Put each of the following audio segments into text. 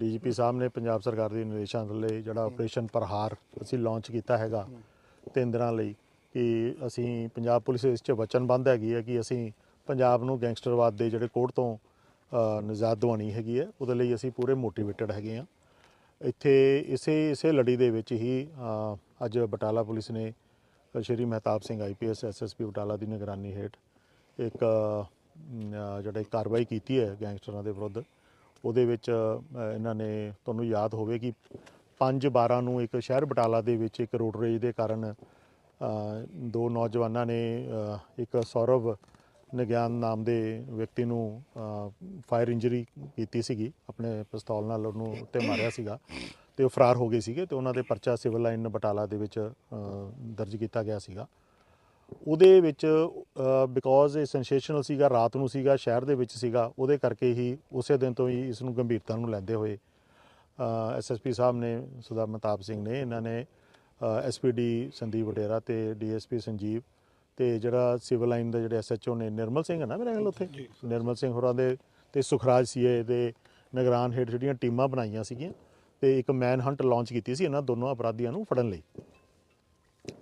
DGP ਸਾਹਿਬ ਨੇ ਪੰਜਾਬ ਸਰਕਾਰ ਦੇ ਨਿਰਦੇਸ਼ਾਂ ਥੱਲੇ ਜਿਹੜਾ ਆਪਰੇਸ਼ਨ ਪ੍ਰਹਾਰ ਅਸੀਂ ਲਾਂਚ ਕੀਤਾ ਹੈਗਾ ਤਿੰਨ ਦਿਨਾਂ ਲਈ ਕਿ ਅਸੀਂ ਪੰਜਾਬ ਪੁਲਿਸ ਇਸ 'ਚ ਵਚਨਬੱਧ ਹੈਗੀ ਹੈ ਕਿ ਅਸੀਂ ਪੰਜਾਬ ਨੂੰ ਗੈਂਗਸਟਰਵਾਦ ਦੇ ਜਿਹੜੇ ਕੋੜ ਤੋਂ ਅ, ਨਿਜਾਤ ਦਿਵਾਉਣੀ ਹੈਗੀ ਹੈ ਉਹਦੇ ਲਈ ਅਸੀਂ ਪੂਰੇ ਮੋਟੀਵੇਟਡ ਹੈਗੇ ਆ ਇੱਥੇ ਇਸੇ ਇਸੇ ਲੜੀ ਦੇ ਵਿੱਚ ਹੀ ਅੱਜ ਬਟਾਲਾ ਪੁਲਿਸ ਨੇ ਸ਼੍ਰੀ ਮਹਿਤਾਬ ਸਿੰਘ ਆਈਪੀਐਸ ਐਸਐਸਪੀ ਬਟਾਲਾ ਦੀ ਨਿਗਰਾਨੀ ਹੇਠ ਇੱਕ ਅ, ਜਿਹੜਾ ਕਾਰਵਾਈ ਕੀਤੀ ਹੈ ਗੈਂਗਸਟਰਾਂ ਦੇ ਵਿਰੁੱਧ। ਉਹਦੇ ਵਿੱਚ ਇਹਨਾਂ ਨੇ ਤੁਹਾਨੂੰ ਯਾਦ ਹੋਵੇ ਕਿ 5 12 ਨੂੰ ਇੱਕ ਸ਼ਹਿਰ ਬਟਾਲਾ ਦੇ ਵਿੱਚ ਇੱਕ ਰੋਡ ਰੇਜ ਦੇ ਕਾਰਨ ਦੋ ਨੌਜਵਾਨਾਂ ਨੇ ਇੱਕ ਸੌਰਵ ਨਿਗਿਆਨ ਨਾਮ ਦੇ ਵਿਅਕਤੀ ਨੂੰ ਫਾਇਰ ਇੰਜਰੀ ਕੀਤੀ ਸੀਗੀ, ਆਪਣੇ ਪਿਸਤੌਲ ਨਾਲ ਉਹਨੂੰ ਉੱਤੇ ਮਾਰਿਆ ਸੀਗਾ ਤੇ ਉਹ ਫਰਾਰ ਹੋ ਗਏ ਸੀਗੇ ਤੇ ਉਹਨਾਂ ਦੇ ਪਰਚਾ ਸਿਵਲ ਲਾਈਨ ਬਟਾਲਾ ਦੇ ਵਿੱਚ ਦਰਜ ਕੀਤਾ ਗਿਆ ਸੀਗਾ। ਉਹਦੇ ਵਿੱਚ ਬਿਕੋਜ਼ ਇਹ ਸੈਂਸੇਸ਼ਨਲ ਸੀਗਾ ਰਾਤ ਨੂੰ ਸੀਗਾ ਸ਼ਹਿਰ ਦੇ ਵਿੱਚ ਸੀਗਾ ਉਹਦੇ ਕਰਕੇ ਹੀ ਉਸੇ ਦਿਨ ਤੋਂ ਹੀ ਇਸ ਨੂੰ ਗੰਭੀਰਤਾ ਨੂੰ ਲੈਂਦੇ ਹੋਏ ਐਸਐਸਪੀ ਸਾਹਿਬ ਨੇ ਸੁਦਾ ਮਤਾਬ ਸਿੰਘ ਨੇ ਇਹਨਾਂ ਨੇ ਐਸਪੀਡੀ ਸੰਦੀਪ ਵਡੇਰਾ ਤੇ ਡੀਐਸਪੀ ਸੰਜੀਵ ਤੇ ਜਿਹੜਾ ਸਿਵਲ ਲਾਈਨ ਦਾ ਜਿਹੜੇ ਐਸਐਚਓ ਨੇ ਨਿਰਮਲ ਸਿੰਘ ਹੈ ਨਾ ਮੇਰੇ ਖਿਆਲ ਉੱਥੇ? ਨਿਰਮਲ ਸਿੰਘ ਹੋਰਾਂ ਦੇ ਤੇ ਸੁਖਰਾਜ ਸੀਏ ਦੇ ਨਿਗਰਾਨ ਹੇਠ ਜਿਹੜੀਆਂ ਟੀਮਾਂ ਬਣਾਈਆਂ ਸੀਗੀਆਂ ਤੇ ਇੱਕ ਮੈਨ ਹੰਟ ਲਾਂਚ ਕੀਤੀ ਸੀ ਇਹਨਾਂ ਦੋਨੋਂ ਅਪਰਾਧੀਆਂ ਨੂੰ ਫੜਨ ਲਈ।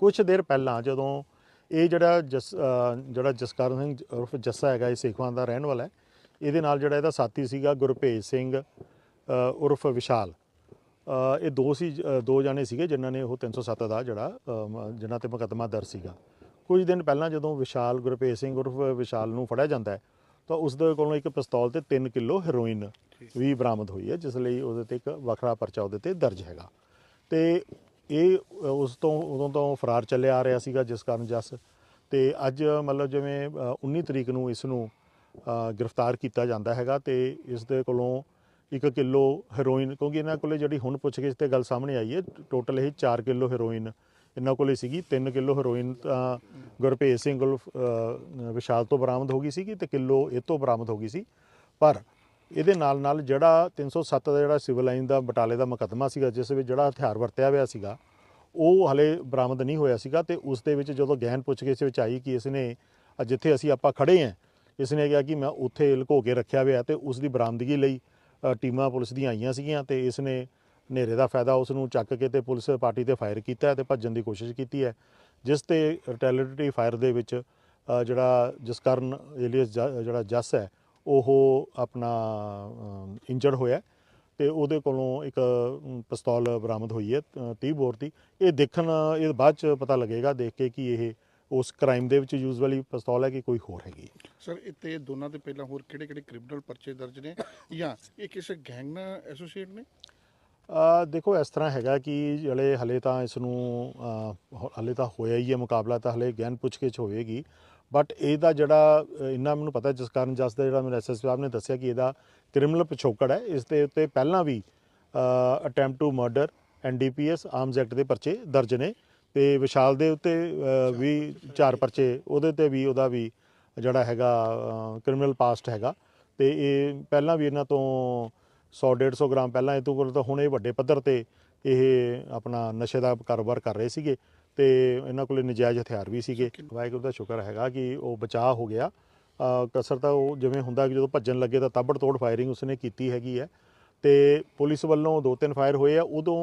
ਕੁਝ ਦੇਰ ਪਹਿਲਾਂ ਜਦੋਂ ਇਹ ਜਿਹੜਾ ਜਸ ਜਿਹੜਾ ਜਸਕਰਨ ਸਿੰਘ ਉਰਫ ਜੱਸਾ ਹੈਗਾ ਇਹ ਸੇਖਵਾਂ ਦਾ ਰਹਿਣ ਵਾਲਾ ਹੈ। ਇਹਦੇ ਨਾਲ ਜਿਹੜਾ ਇਹਦਾ ਸਾਥੀ ਸੀਗਾ ਗੁਰਭੇਜ ਸਿੰਘ ਉਰਫ ਵਿਸ਼ਾਲ। ਇਹ ਦੋ ਸੀ ਦੋ ਜਾਣੇ ਸੀਗੇ ਜਿਨ੍ਹਾਂ ਨੇ ਉਹ 307 ਦਾ ਜਿਹੜਾ ਜਿਨ੍ਹਾਂ ਤੇ ਮੁਕੱਦਮਾ ਦਰਜ ਸੀਗਾ। ਕੁਝ ਦਿਨ ਪਹਿਲਾਂ ਜਦੋਂ ਵਿਸ਼ਾਲ ਗੁਰਭੇਜ ਸਿੰਘ ਉਰਫ ਵਿਸ਼ਾਲ ਨੂੰ ਫੜਿਆ ਜਾਂਦਾ ਹੈ ਤਾਂ ਉਸ ਦੇ ਕੋਲੋਂ ਇੱਕ ਪਿਸਤੌਲ ਤੇ 3 ਕਿਲੋ ਹੈਰੋਇਨ ਵੀ ਬਰਾਮਦ ਹੋਈ ਹੈ ਜਿਸ ਲਈ ਉਹਦੇ ਤੇ ਇੱਕ ਵੱਖਰਾ ਪਰਚਾ ਉਹਦੇ ਤੇ ਦਰਜ ਹੈਗਾ। ਤੇ ਇਹ ਉਸ ਤੋਂ ਉਦੋਂ ਤੋਂ ਫਰਾਰ ਚੱਲਿਆ ਆ ਰਿਹਾ ਸੀਗਾ ਜਿਸ ਕਾਰਨ ਜਸ। ਤੇ ਅੱਜ ਮਤਲਬ ਜਿਵੇਂ ਅ, 19 ਤਰੀਕ ਨੂੰ ਇਸ ਨੂੰ ਗ੍ਰਿਫਤਾਰ ਕੀਤਾ ਜਾਂਦਾ ਹੈਗਾ ਤੇ ਇਸ ਦੇ ਕੋਲੋਂ 1 ਕਿਲੋ ਹੈਰੋਇਨ ਕਿਉਂਕਿ ਇਹਨਾਂ ਕੋਲੇ ਜਿਹੜੀ ਹੁਣ ਪੁੱਛਗਿੱਛ ਤੇ ਗੱਲ ਸਾਹਮਣੇ ਆਈ ਹੈ ਟੋਟਲ ਇਹ 4 ਕਿਲੋ ਹੈਰੋਇਨ ਇਹਨਾਂ ਕੋਲੇ ਸੀਗੀ 3 ਕਿਲੋ ਹੈਰੋਇਨ ਤਾਂ ਗੁਰਭੇਜ ਸਿੰਘ ਵਿਸ਼ਾਲ ਤੋਂ ਬਰਾਮਦ ਹੋ ਗਈ ਸੀਗੀ ਤੇ ਕਿਲੋ ਇਹ ਤੋਂ ਬਰਾਮਦ ਹੋ ਗਈ ਸੀ। ਪਰ ਇਹਦੇ ਨਾਲ ਨਾਲ ਜਿਹੜਾ 307 ਦਾ ਜਿਹੜਾ ਸਿਵਲ ਲਾਈਨ ਦਾ ਬਟਾਲੇ ਦਾ ਮੁਕੱਦਮਾ ਸੀਗਾ, ਜਿਸ ਵਿੱਚ ਜਿਹੜਾ ਹਥਿਆਰ ਵਰਤਿਆ ਹੋਇਆ ਸੀਗਾ, ਉਹ ਹਲੇ ਬਰਾਮਦ ਨਹੀਂ ਹੋਇਆ ਸੀਗਾ ਤੇ ਉਸ ਦੇ ਵਿੱਚ ਜਦੋਂ ਗਹਿਨ ਪੁੱਛਗਿੱਛ ਵਿੱਚ ਆਈ ਕਿ ਇਸ ਨੇ ਜਿੱਥੇ ਅਸੀਂ ਆਪਾਂ ਖੜੇ ਆਂ ਇਸ ਨੇ ਕਿਹਾ ਕਿ ਮੈਂ ਉੱਥੇ ਲੁਕੋ ਕੇ ਰੱਖਿਆ ਹੋਇਆ ਤੇ ਉਸ ਦੀ ਬਰਾਮਦਗੀ ਲਈ ਟੀਮਾਂ ਪੁਲਿਸ ਦੀਆਂ ਆਈਆਂ ਸੀਗੀਆਂ ਤੇ ਇਸ ਨੇ ਹਨੇਰੇ ਦਾ ਫਾਇਦਾ ਉਸ ਨੂੰ ਚੱਕ ਕੇ ਤੇ ਪੁਲਿਸ ਪਾਰਟੀ ਤੇ ਫਾਇਰ ਕੀਤਾ ਹੈ ਤੇ ਭੱਜਣ ਦੀ ਕੋਸ਼ਿਸ਼ ਕੀਤੀ ਹੈ, ਜਿਸ ਤੇ ਰਿਟੈਲੀਟਰੀ ਫਾਇਰ ਦੇ ਵਿੱਚ ਜਿਹੜਾ ਜਿਸ ਕਾਰਨ ਏਲੀਅਸ ਜਿਹੜਾ ਜੱਸ ਹੈ ਉਹ ਆਪਣਾ ਇੰਜਰਡ ਹੋਇਆ ਤੇ ਉਹਦੇ ਕੋਲੋਂ ਇੱਕ ਪਿਸਤੌਲ ਬਰਾਮਦ ਹੋਈ ਹੈ ਅ, 30 ਬੋਰ ਦੀ। ਇਹ ਦੇਖਣ ਇਹ ਬਾਅਦ ਚ ਪਤਾ ਲੱਗੇਗਾ ਦੇਖ ਕੇ ਕਿ ਇਹ ਉਸ ਕ੍ਰਾਈਮ ਦੇ ਵਿੱਚ ਯੂਜ਼ ਵਾਲੀ ਪਿਸਤੌਲ ਹੈ ਕਿ ਕੋਈ ਹੋਰ ਹੈਗੀ ਸਰ ਇੱਥੇ ਦੋਨਾਂ ਦੇ ਪਹਿਲਾਂ ਹੋਰ ਕਿਹੜੇ ਕਿਹੜੇ ਕ੍ਰਿਮੀਨਲ ਪਰਚੇ ਦਰਜ ਨੇ ਜਾਂ ਇਹ ਕਿਸੇ ਗੈਂਗ ਨਾਲ ਐਸੋਸੀਏਟ ਨੇ? ਅ, ਦੇਖੋ ਇਸ ਤਰ੍ਹਾਂ ਹੈਗਾ ਕਿ ਜਿਹੜੇ ਹਲੇ ਤਾਂ ਇਸ ਨੂੰ ਹਲੇ ਤਾਂ ਹੋਇਆ ਹੀ ਹੈ ਮੁਕਾਬਲਾ ਤਾਂ ਹਲੇ ਗਿਆਨ ਪੁੱਛਗਿੱਛ ਹੋਵੇਗੀ ਬਟ ਇਹਦਾ ਜਿਹੜਾ ਇੰਨਾ ਮੈਨੂੰ ਪਤਾ ਜਿਸ ਕਾਰਨ ਜਸ ਦਾ ਜਿਹੜਾ ਮੇਰੇ ਐਸਐਸ ਸਾਹਿਬ ਨੇ ਦੱਸਿਆ ਕਿ ਇਹਦਾ ਕ੍ਰਿਮੀਨਲ ਪਿਛੋਕੜ ਹੈ, ਇਸ ਦੇ ਉੱਤੇ ਪਹਿਲਾਂ ਵੀ attempt to murder NDPS arms act ਦੇ ਪਰਚੇ ਦਰਜ ਨੇ ਤੇ ਵਿਸ਼ਾਲ ਦੇ ਉੱਤੇ ਵੀ ਚਾਰ ਪਰਚੇ, ਉਹਦੇ ਤੇ ਵੀ ਉਹਦਾ ਵੀ ਜਿਹੜਾ ਹੈਗਾ ਕ੍ਰਿਮੀਨਲ ਪਾਸਟ ਹੈਗਾ ਤੇ ਇਹ ਪਹਿਲਾਂ ਵੀ ਇਹਨਾਂ ਤੋਂ 100 150 ਗ੍ਰਾਮ ਪਹਿਲਾਂ ਇਹ ਤੋਂ ਕੋਲ ਤਾਂ ਹੁਣ ਇਹ ਵੱਡੇ ਪੱਧਰ ਤੇ ਇਹ ਆਪਣਾ ਨਸ਼ੇ ਦਾ ਕਾਰੋਬਾਰ ਕਰ ਰਹੇ ਸੀਗੇ। ਤੇ ਇਹਨਾਂ ਕੋਲੇ ਨਜਾਇਜ਼ ਹਥਿਆਰ ਵੀ ਸੀਗੇ। ਵਾਹਿਗੁਰੂ ਦਾ ਸ਼ੁਕਰ ਹੈਗਾ ਕਿ ਉਹ ਬਚਾਅ ਹੋ ਗਿਆ। ਕਸਰ ਤਾਂ ਉਹ ਜਿਵੇਂ ਹੁੰਦਾ ਕਿ ਜਦੋਂ ਭੱਜਣ ਲੱਗੇ ਤਾਂ ਤਾਬੜ ਤੋੜ ਫਾਇਰਿੰਗ ਉਸਨੇ ਕੀਤੀ ਹੈਗੀ ਹੈ। ਤੇ ਪੁਲਿਸ ਵੱਲੋਂ ਦੋ ਤਿੰਨ ਫਾਇਰ ਹੋਏ ਆ ਉਦੋਂ